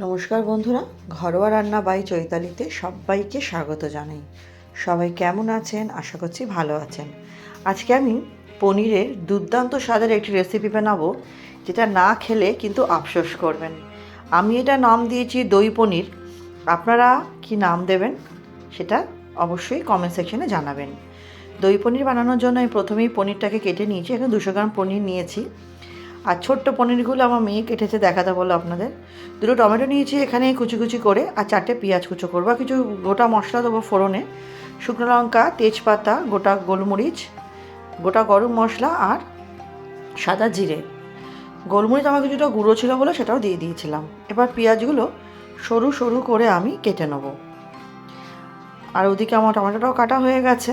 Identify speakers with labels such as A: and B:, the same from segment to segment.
A: নমস্কার বন্ধুরা, ঘরোয়া রান্না বাই চৈতালিতে সবাইকে স্বাগত জানাই। সবাই কেমন আছেন? আশা করছি ভালো আছেন। আজকে আমি পনিরের দুর্দান্ত স্বাদের একটি রেসিপি বানাবো, যেটা না খেলে কিন্তু আফসোস করবেন। আমি এটা নাম দিয়েছি দই পনির। আপনারা কি নাম দেবেন? সেটা অবশ্যই কমেন্ট সেকশনে জানাবেন। দই পনির বানানোর জন্য আমি প্রথমেই পনিরটাকে কেটে নিয়েছি। এখানে দুশো গ্রাম পনির নিয়েছি। আর ছোট্ট পনিরগুলো আমার মেয়ে কেটেছে দেখাতে বলল আপনাদের। দুটো টমেটো নিয়েছি এখানে কুচি কুচি করে, আর চারটে পেঁয়াজ কুচো করব। আর কিছু গোটা মশলা দেবো ফোড়নে। শুকনো লঙ্কা, তেজপাতা, গোটা গোলমরিচ, গোটা গরম মশলা আর সাদা জিরে। গোলমরিচ আমার কিছুটা গুঁড়ো ছিল বলে সেটাও দিয়ে দিয়েছিলাম। এবার পেঁয়াজগুলো সরু সরু করে আমি কেটে নেব। আর ওদিকে আমার টমেটোটাও কাটা হয়ে গেছে।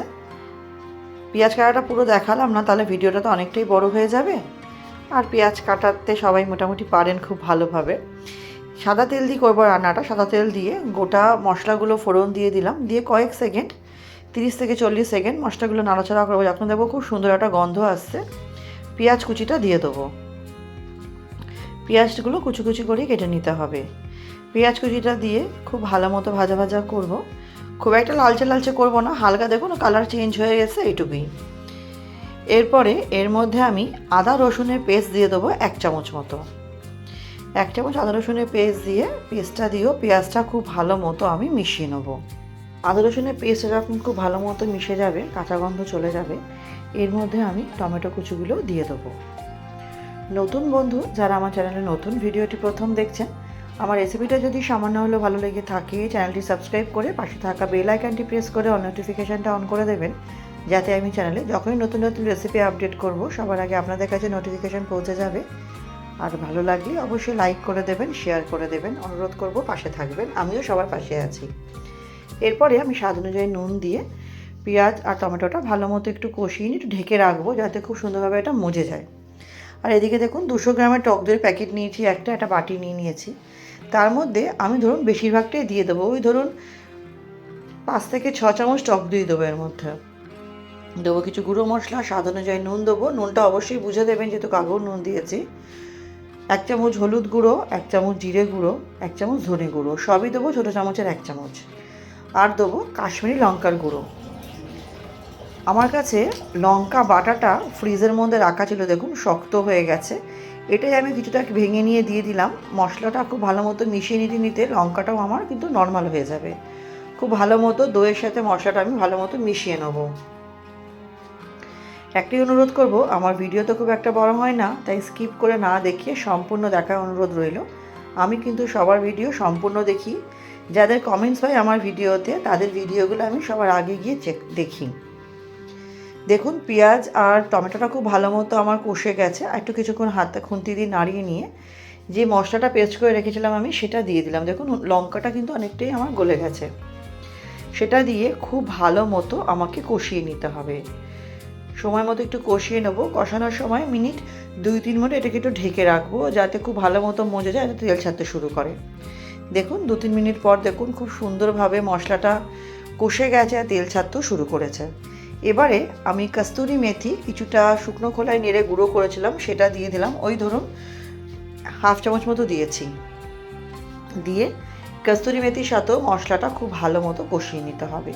A: পেঁয়াজ কাটাটা পুরো দেখালাম না, তাহলে ভিডিওটা তো অনেকটাই বড় হয়ে যাবে। আর পেঁয়াজ কাটাতে সবাই মোটামুটি পারেন খুব ভালোভাবে। সাদা তেল দিয়ে করব রান্নাটা। সাদা তেল দিয়ে গোটা মশলাগুলো ফোড়ন দিয়ে দিলাম। দিয়ে কয়েক সেকেন্ড, তিরিশ থেকে চল্লিশ সেকেন্ড মশলাগুলো নাড়াচাড়া করব। যখন দেবো খুব সুন্দর একটা গন্ধ আসছে, পেঁয়াজ কুচিটা দিয়ে দেবো। পেঁয়াজগুলো কুচি কুচি করে কেটে নিতে হবে। পেঁয়াজ কুচিটা দিয়ে খুব ভালো মতো ভাজা ভাজা করব। খুব একটা লালচে লালচে করব না। হালকা দেখুন কালার চেঞ্জ হয়ে গেছে এইটুকুই। এরপরে এর মধ্যে আমি আদা রসুনের পেস্ট দিয়ে দেবো এক চামচ মতো। এক চামচ আদা রসুনের পেস্ট দিয়ে, পেস্টটা দিয়েও পেঁয়াজটা খুব ভালো মতো আমি মিশিয়ে নেব। আদা রসুনের পেস্টটা যখন খুব ভালো মতো মিশে যাবে, কাঁচা গন্ধ চলে যাবে, এর মধ্যে আমি টমেটো কুচিগুলো দিয়ে দেবো। নতুন বন্ধু যারা আমার চ্যানেলে নতুন ভিডিওটি প্রথম দেখছেন, আমার রেসিপিটা যদি সামান্য হলেও ভালো লেগে থাকে, চ্যানেলটি সাবস্ক্রাইব করে পাশে থাকা বেল আইকনটি প্রেস করে অন নোটিফিকেশানটা অন করে দেবেন যাতে আমি চ্যানেলে যখনই নতুন নতুন রেসিপি আপডেট করব, সবার আগে আপনাদের কাছে নোটিফিকেশান পৌঁছে যাবে। আর ভালো লাগলে অবশ্যই লাইক করে দেবেন শেয়ার করে দেবেন, অনুরোধ করব পাশে থাকবেন, আমিও সবার পাশে আছি। এরপরে আমি স্বাদ অনুযায়ী নুন দিয়ে পেঁয়াজ আর টমেটোটা ভালো মতো একটু কষিয়ে নিয়ে একটু ঢেকে রাখব, যাতে খুব সুন্দরভাবে এটা মজে যায়। আর এদিকে দেখুন, দুশো গ্রামের টক দইয়ের প্যাকেট নিয়েছি, একটা একটা বাটি নিয়ে নিয়েছি। তার মধ্যে আমি ধরুন বেশিরভাগটাই দিয়ে দেবো। ওই ধরুন পাঁচ থেকে ছ চামচ টক দই দেবো এর মধ্যে। দেবো কিছু গুঁড়ো মশলা, স্বাদ অনুযায়ী নুন দেবো। নুনটা অবশ্যই বুঝে দেবেন যেহেতু কাগজ নুন দিয়েছি। এক চামচ হলুদ গুঁড়ো, এক চামচ জিরে গুঁড়ো, এক চামচ ধনে গুঁড়ো, সবই দেবো ছোটো চামচের এক চামচ। আর দেবো কাশ্মীরি লঙ্কার গুঁড়ো। আমার কাছে লঙ্কা বাটাটা ফ্রিজের মধ্যে রাখা ছিল, দেখুন, শক্ত হয়ে গেছে। এটাই আমি কিছুটা ভেঙে নিয়ে দিয়ে দিলাম। মশলাটা খুব ভালো মতো মিশিয়ে নিতে নিতে লঙ্কাটাও আমার কিন্তু নর্মাল হয়ে যাবে। খুব ভালো মতো দইয়ের সাথে মশলাটা আমি ভালো মতো মিশিয়ে নেব। একটি অনুরোধ করব, আমার ভিডিও তো খুব একটা বড় হয় না, তাই স্কিপ করে না দেখিয়ে সম্পূর্ণ দেখার অনুরোধ রইল। আমি কিন্তু সবার ভিডিও সম্পূর্ণ দেখি। যাদের কমেন্টস হয় আমার ভিডিওতে তাদের ভিডিওগুলো আমি সবার আগে গিয়ে চেক দেখি। দেখুন, পেঁয়াজ আর টমেটোটা খুব ভালো মতো আমার কষে গেছে। একটু কিছুক্ষণ হাতে খুন্তি দিয়ে নাড়িয়ে নিয়ে যে মশলাটা পেস্ট করে রেখেছিলাম আমি, সেটা দিয়ে দিলাম। দেখুন, লঙ্কাটা কিন্তু অনেকটাই আমার গলে গেছে। সেটা দিয়ে খুব ভালো মতো আমাকে কষিয়ে নিতে হবে। সময় মতো একটু কষিয়ে নেব। কষানোর সময় মিনিট দুই, তিন মিনিট এটাকে একটু ঢেকে রাখব, যাতে খুব ভালো মতো মজে যায়, যাতে তেল ছাড়তে শুরু করে। দেখুন, দু, তিন মিনিট পর দেখুন খুব সুন্দরভাবে মশলাটা কষে গেছে আর তেল ছাড়তেও শুরু করেছে। এবারে আমি কস্তুরি মেথি কিছুটা শুকনো খোলায় নেড়ে গুঁড়ো করেছিলাম, সেটা দিয়ে দিলাম। ওই ধরুন, হাফ চামচ মতো দিয়েছি। দিয়ে কস্তুরি মেথির সাথেও মশলাটা খুব ভালো মতো কষিয়ে নিতে হবে।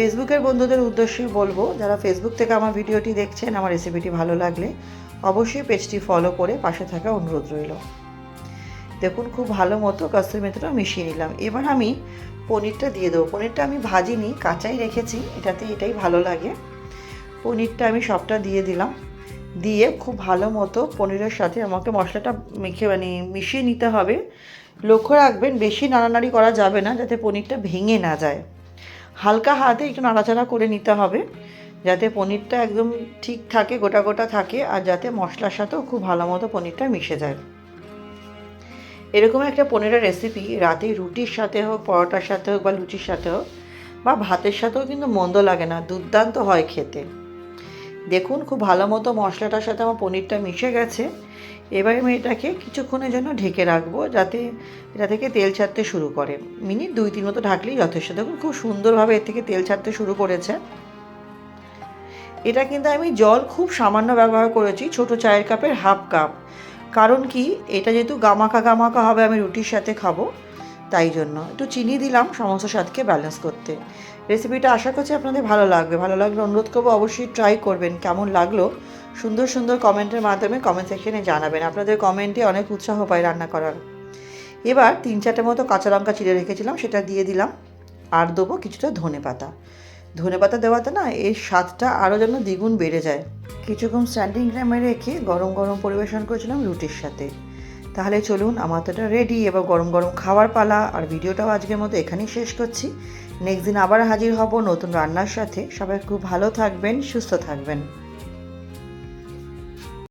A: ফেসবুকের বন্ধুদের উদ্দেশ্যে বলব, যারা ফেসবুক থেকে আমার ভিডিওটি দেখছেন, আমার রেসিপিটি ভালো লাগলে অবশ্যই পেজটি ফলো করে পাশে থাকা অনুরোধ রইল। দেখুন, খুব ভালো মতো কস্তুরি মেথিটা মিশিয়ে নিলাম। এবার আমি পনিরটা দিয়ে দেবো। পনিরটা আমি ভাজিনি, কাঁচাই রেখেছি, এটাতে এটাই ভালো লাগে। পনিরটা আমি সবটা দিয়ে দিলাম। দিয়ে খুব ভালো মতো পনিরের সাথে আমাকে মশলাটা মেখে মানে মিশিয়ে নিতে হবে। লক্ষ্য রাখবেন, বেশি নাড়ানাড়ি করা যাবে না, যাতে পনিরটা ভেঙে না যায়। হালকা হাতে একটু নাড়াচাড়া করে নিতে হবে, যাতে পনিরটা একদম ঠিক থাকে, গোটা গোটা থাকে, আর যাতে মশলার সাথেও খুব ভালো মতো পনিরটা মিশে যায়। এরকম একটা পনিরের রেসিপি রাতে রুটির সাথে হোক, পরোটার সাথে হোক, বা লুচির সাথে হোক, বা ভাতের সাথেও কিন্তু মন্দ লাগে না, দুর্দান্ত হয় খেতে। দেখুন, খুব ভালো মতো মশলাটার সাথে আমার পনিরটা মিশে গেছে। এবার আমি এটাকে কিছুক্ষণের জন্য ঢেকে রাখব যাতে এটা থেকে তেল ছাড়তে শুরু করে। মিনিট দুই, তিন মতো ঢাকলেই যথেষ্ট। দেখুন, খুব সুন্দরভাবে এর থেকে তেল ছাড়তে শুরু করেছে। এটা কিন্তু আমি জল খুব সামান্য ব্যবহার করেছি, ছোট চায়ের কাপের হাফ কাপ। কারণ কি, এটা যেহেতু গামাকা গামাকা হবে, আমি রুটির সাথে খাব। তাই জন্য। একটু চিনি দিলাম সমস্ত স্বাদকে ব্যালেন্স করতে। রেসিপিটা আশা করছি আপনাদের ভালো লাগবে। ভালো লাগলে অনুরোধ করব অবশ্যই ট্রাই করবেন, কেমন লাগল? সুন্দর সুন্দর কমেন্টের মাধ্যমে কমেন্ট সেকশনে জানাবেন। আপনাদের কমেন্টে অনেক উৎসাহ পাই রান্না করার। এবার তিন চারটে মতো কাঁচা লঙ্কা চিড়ে রেখেছিলাম, সেটা দিয়ে দিলাম। আর দেবো কিছুটা ধনে পাতা। ধনে পাতা দেওয়াতে না এর স্বাদটা আরও যেন দ্বিগুণ বেড়ে যায়। কিছুক্ষণ স্ট্যান্ডিং টাইমে রেখে গরম গরম পরিবেশন করেছিলাম রুটির সাথে। তাহলে চলুন এটা রেডি এবার গরম গরম খাওয়ার পালা। আর ভিডিওটাও আজকের মতো এখানেই শেষ করছি। নেক্সট দিন আবার হাজির হব নতুন রান্নার সাথে। সবাই খুব ভালো থাকবেন, সুস্থ থাকবেন।